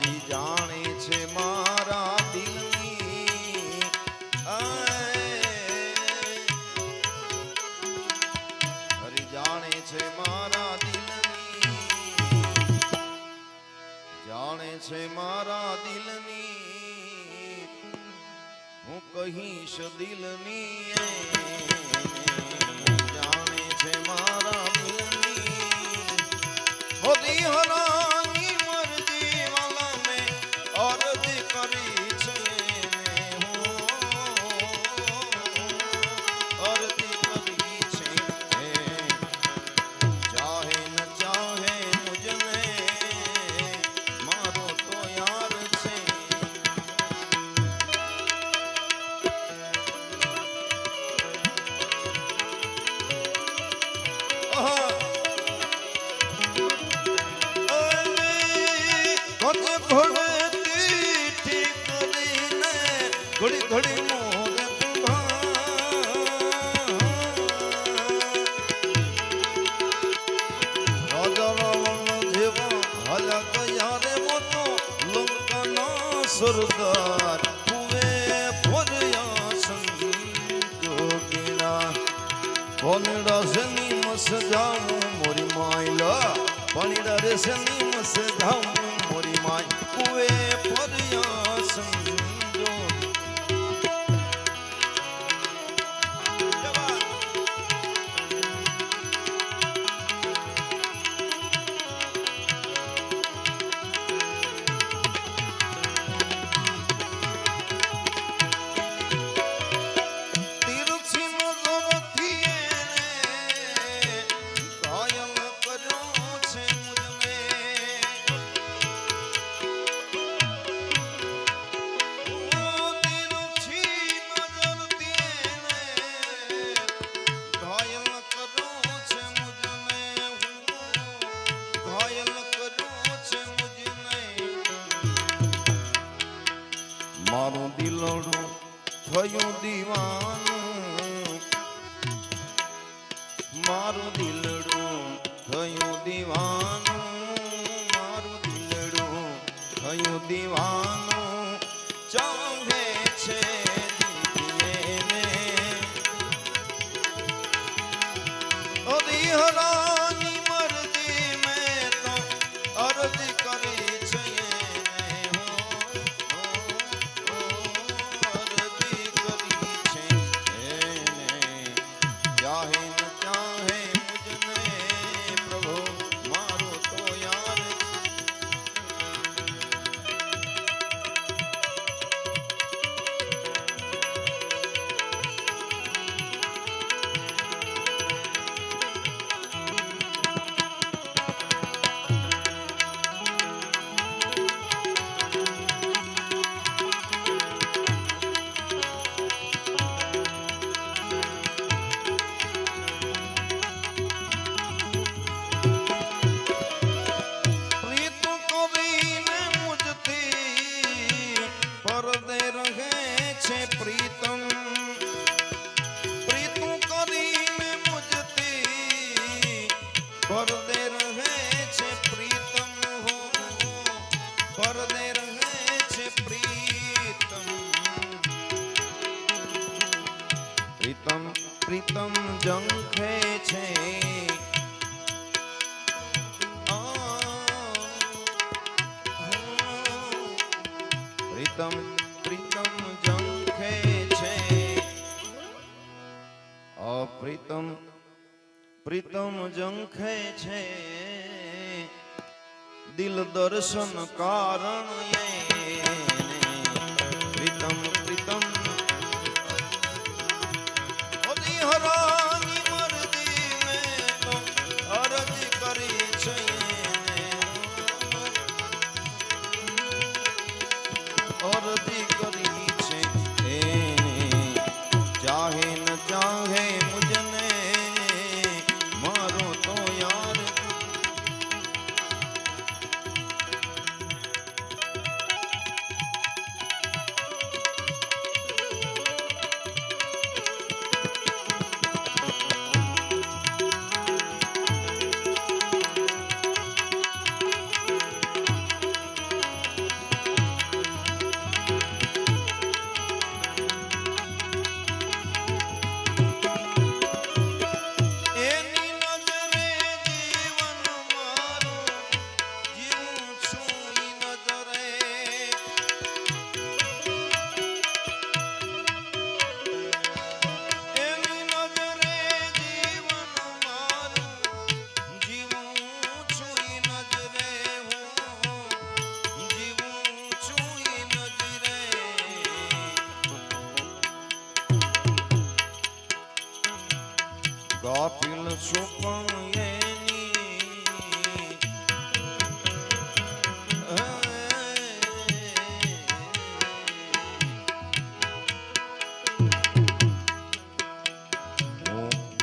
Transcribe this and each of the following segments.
હાજી જાણે છે મારા દિલની હરી જાણે છે મારા દિલની જાણે છે મારા દિલની હું કહીશ દિલની. જાણે છે મારા સરદાર હુએ ફર્યા સંજોગીના પનડા સની મસ જામું મોરી માયલા. પનડા રે સની મસ જામું મોરી માય. કુએ દિલડું થયું દીવાનું. મારું દિલડું પરદે રહે છે પ્રીતમ હો પરદે રહે છે પ્રીતમ પ્રીતમ પ્રીતમ જંખે છે પ્રીતમ પ્રીતમ જંખે છે અપ્રીતમ પ્રીતમ જંખે છે. દિલ દર્શન કારણ એને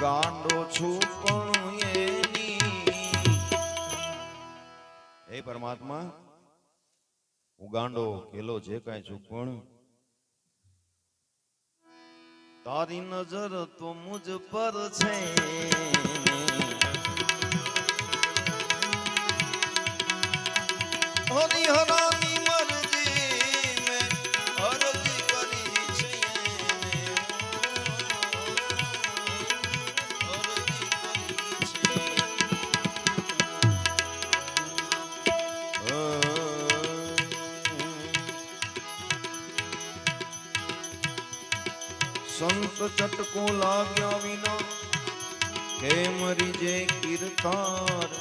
ગાંડો છું પણ પરમાત્મા હું ગાંડો કેલો જે કાંઈ છું તારી નજર તો મુજ પર છે. હરિહરા સંત ચટકો લાગ્યા વિના હે મરી જે કીર્તાર?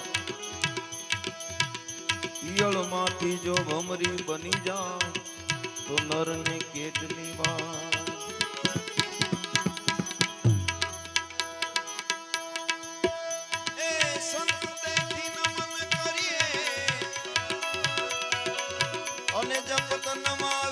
ઈયળમાંથી જો ભમરી બની જાય તો નરને કેટલી વાર? અને જપત નમા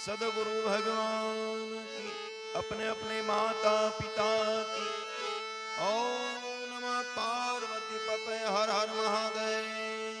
सदगुरु भगवान की अपने अपने माता पिता की ओम नमः पार्वती पपे हर हर महादेव